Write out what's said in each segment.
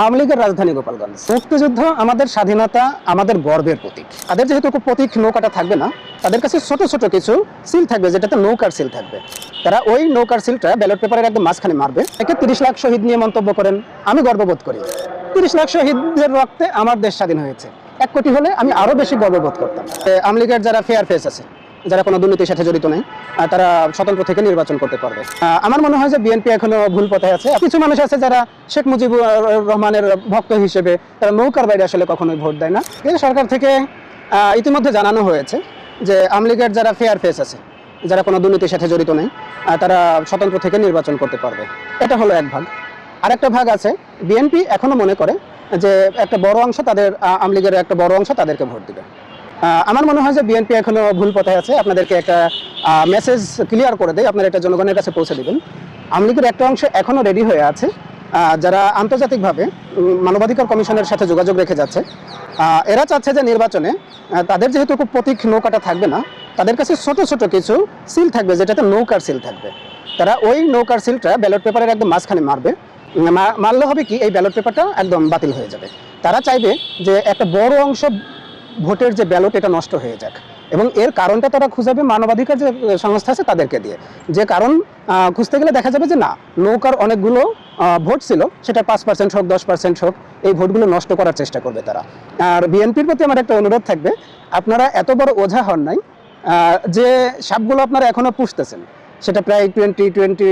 আওয়ামী লীগের রাজধানী গোপালগঞ্জ। মুক্তিযুদ্ধ আমাদের স্বাধীনতা, আমাদের গর্বের প্রতীক। তাদের যেহেতু প্রতীক, নৌকাটা থাকবে না, তাদের কাছে ছোট ছোট কিছু সিল থাকবে, যেটাতে নৌকার সিল থাকবে। তারা ওই নৌকার সিলটা ব্যালট পেপারের একদম মাঝখানে মারবে। একে তিরিশ লাখ শহীদ নিয়ে মন্তব্য করেন। আমি গর্ববোধ করি। তিরিশ লাখ শহীদদের রক্তে আমার দেশ স্বাধীন হয়েছে। এক কোটি হলে আমি আরও বেশি গর্ববোধ করতাম। আওয়ামী লীগের যারা ফেয়ার ফেস আছে যারা কোনো দুর্নীতির সাথে জড়িত নেই তারা স্বতন্ত্র থেকে নির্বাচন করতে পারবে। আমার মনে হয় যে বিএনপি এখনও ভুল পথে আছে। কিছু মানুষ আছে যারা শেখ মুজিবুর রহমানের ভক্ত হিসেবে তারা নৌকার বাইরে আসলে কখনোই ভোট দেয় না। এই সরকার থেকে ইতিমধ্যে জানানো হয়েছে যে আওয়ামী লীগের যারা ফেয়ার ফেস আছে যারা কোনো দুর্নীতির সাথে জড়িত নেই তারা স্বতন্ত্র থেকে নির্বাচন করতে পারবে। এটা হলো এক ভাগ। আরেকটা ভাগ আছে বিএনপি এখনও মনে করে যে একটা বড় অংশ তাদের আহ, আওয়ামী লীগের একটা বড় অংশ তাদেরকে ভোট দিবে। আমার মনে হয় যে বিএনপি এখনও ভুল পথে আছে। আপনাদেরকে একটা মেসেজ ক্লিয়ার করে দেয় আপনারা এটা জনগণের কাছে পৌঁছে দেবেন। আওয়ামী লীগের একটা অংশ এখনও রেডি হয়ে আছে। যারা আন্তর্জাতিকভাবে মানবাধিকার কমিশনের সাথে যোগাযোগ রেখে যাচ্ছে এরা চাচ্ছে যে নির্বাচনে তাদের যেহেতু খুব প্রতীক নৌকাটা থাকবে না, তাদের কাছে ছোট ছোট কিছু সিল থাকবে, যেটাতে নৌকার সিল থাকবে। তারা ওই নৌকার সিলটা ব্যালট পেপারের একদম মাঝখানে মারবে। মারলে হবে কি, এই ব্যালট পেপারটা একদম বাতিল হয়ে যাবে। তারা চাইবে যে একটা বড় অংশ ভোটের যে ব্যালট, এটা নষ্ট হয়ে যাক। এবং এর কারণটা তারা খুঁজাবে, মানবাধিকার যে সংস্থা আছে তাদেরকে দিয়ে। যে কারণ খুঁজতে গেলে দেখা যাবে যে না, নৌকার অনেকগুলো ভোট ছিল, সেটা পাঁচ পার্সেন্ট হোক, দশ পার্সেন্ট হোক, এই ভোটগুলো নষ্ট করার চেষ্টা করবে তারা। আর বিএনপির প্রতি আমার একটা অনুরোধ থাকবে, আপনারা এত বড় ওঝা হন নাই যে সাপগুলো আপনারা এখনও পুষতেছেন, সেটা প্রায় টোয়েন্টি টোয়েন্টি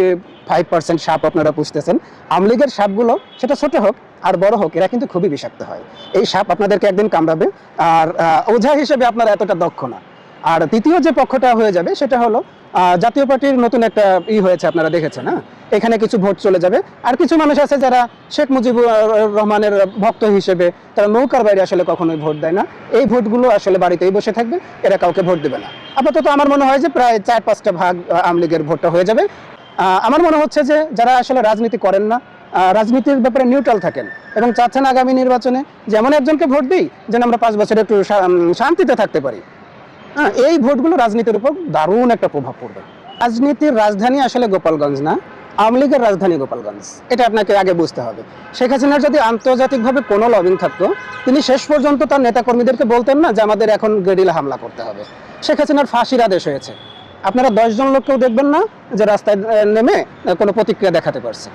ফাইভ পার্সেন্ট সাপ আপনারা পুষতেছেন আওয়ামী লীগের সাপগুলো সেটা ছোট হোক আর বড় হোক, এরা কিন্তু খুবই বিষাক্ত হয়। এই সাপ আপনাদেরকে একদিন কামড়াবে আর ওঝা হিসেবে আপনারা এতটা দক্ষ না। আর তৃতীয় যে পক্ষটা হয়ে যাবে সেটা হলো জাতীয় পার্টির নতুন একটা ই হয়েছে আপনারা দেখেছেন হ্যাঁ? এখানে কিছু ভোট চলে যাবে। আর কিছু মানুষ আছে যারা শেখ মুজিবুর রহমানের ভক্ত হিসেবে, তারা নৌকার বাইরে আসলে কখনোই ভোট দেয় না। এই ভোটগুলো আসলে বাড়িতেই বসে থাকবে, এরা কাউকে ভোট দেবে না। আপাতত আমার মনে হয় যে প্রায় চার পাঁচটা ভাগ আওয়ামী লীগের ভোটটা হয়ে যাবে। আমার মনে হচ্ছে যে যারা আসলে রাজনীতি করেন না রাজনীতির ব্যাপারে নিউট্রাল থাকেন এবং চাচ্ছেন আগামী নির্বাচনে যেমন একজনকে ভোট দিই, যেন আমরা পাঁচ বছর একটু শান্তিতে থাকতে পারি। হ্যাঁ এই ভোটগুলো রাজনীতির উপর দারুণ একটা প্রভাব পড়বে। রাজনীতির রাজধানী আসলে গোপালগঞ্জ না, আওয়ামী লীগের রাজধানী গোপালগঞ্জ। এটা আপনাকে আগে বুঝতে হবে। শেখ হাসিনার যদি আন্তর্জাতিকভাবে কোনো লবিং থাকতো, তিনি শেষ পর্যন্ত তার নেতাকর্মীদেরকে বলতেন না যে আমাদের এখন গেরিলা হামলা করতে হবে। শেখ হাসিনার ফাঁসির আদেশ হয়েছে। আপনারা দশজন লোককেও দেখবেন না যে রাস্তায় নেমে কোনো প্রতিক্রিয়া দেখাতে পারছে।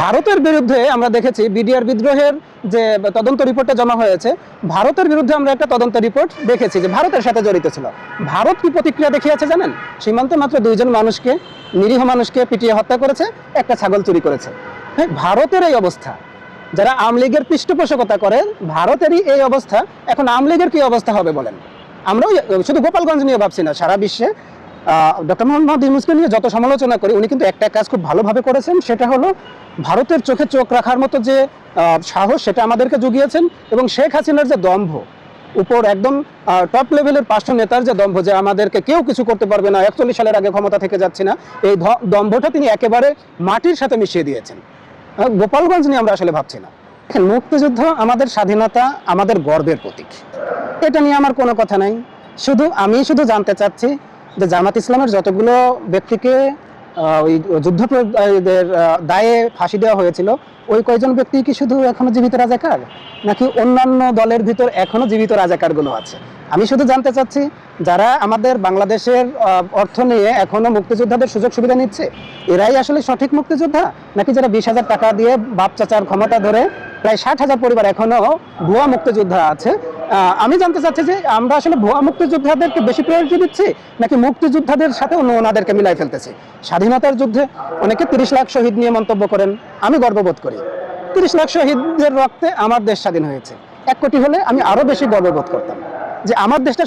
ভারতের বিরুদ্ধে আমরা দেখেছি বিডিআর বিদ্রোহের যে তদন্ত রিপোর্টটা জমা হয়েছে, ভারতের বিরুদ্ধে আমরা একটা তদন্ত রিপোর্ট দেখেছি যে ভারতের সাথে জড়িত ছিল। ভারত কি প্রতিক্রিয়া দেখিয়েছে জানেন? সীমান্তে মাত্র দুইজন মানুষকে, নিরীহ মানুষকে পিটিয়ে হত্যা করেছে, একটা ছাগল চুরি করেছে। হ্যাঁ ভারতের এই অবস্থা, যারা আওয়ামী লীগের পৃষ্ঠপোষকতা করে, ভারতেরই এই অবস্থা, এখন আওয়ামী লীগের কি অবস্থা হবে বলেন? আমরাও শুধু গোপালগঞ্জ নিয়ে ভাবছি না, সারা বিশ্বে ডক্টর মোহাম্মদ ইউনুসকে নিয়ে যত সমালোচনা করি, উনি কিন্তু একটা কাজ খুব ভালোভাবে করেছেন, সেটা হলো ভারতের চোখে চোখ রাখার মতো যে সাহস, সেটা আমাদেরকে জুগিয়েছেন এবং শেখ হাসিনার যে দম্ভ, উপর একদম টপ লেভেলের পাঁচটা নেতার যে দম্ভ যে আমাদেরকে কেউ কিছু করতে পারবে না, একচল্লিশ সালের আগে ক্ষমতা থেকে যাচ্ছি না, এই দম্ভটা তিনি একেবারে মাটির সাথে মিশিয়ে দিয়েছেন। গোপালগঞ্জ নিয়ে আমরা আসলে ভাবছি না। মুক্তিযুদ্ধ আমাদের স্বাধীনতা, আমাদের গর্বের প্রতীক। এটা নিয়ে আমার কোনো কথা নাই। শুধু আমি শুধু জানতে চাচ্ছি যে জামাত ইসলামের যতগুলো ব্যক্তিকে ওই যুদ্ধের দায়ে ফাঁসি দেওয়া হয়েছিল, ওই কয়জন ব্যক্তি কি শুধু এখনও জীবিত রাজাকার? নাকি অন্যান্য দলের ভিতর এখনও জীবিত রাজাকারগুলো আছে? আমি শুধু জানতে চাচ্ছি, যারা আমাদের বাংলাদেশের অর্থ নিয়ে এখনও মুক্তিযোদ্ধাদের সুযোগ সুবিধা নিচ্ছে, এরাই আসলে সঠিক মুক্তিযোদ্ধা? নাকি যারা বিশ হাজার টাকা দিয়ে বাপ চাচার ক্ষমতা ধরে প্রায় ষাট হাজার পরিবার এখনও ভুয়া মুক্তিযোদ্ধা আছে আমি জানতে চাচ্ছি যে আমরা আসলে ভুয়া মুক্তিযোদ্ধাদেরকে বেশি প্রায়োরিটি দিচ্ছি নাকি মুক্তিযোদ্ধাদের সাথে অন্য ওনাদেরকে মিলাই ফেলতেছি? স্বাধীনতার যুদ্ধে অনেকে তিরিশ লাখ শহীদ নিয়ে মন্তব্য করেন, আমি গর্ববোধ করি। তিরিশ লাখ শহীদদের রক্তে আমার দেশ স্বাধীন হয়েছে। এক কোটি হলে আমি আরও বেশি গর্ববোধ করতাম যে আমার দেশটা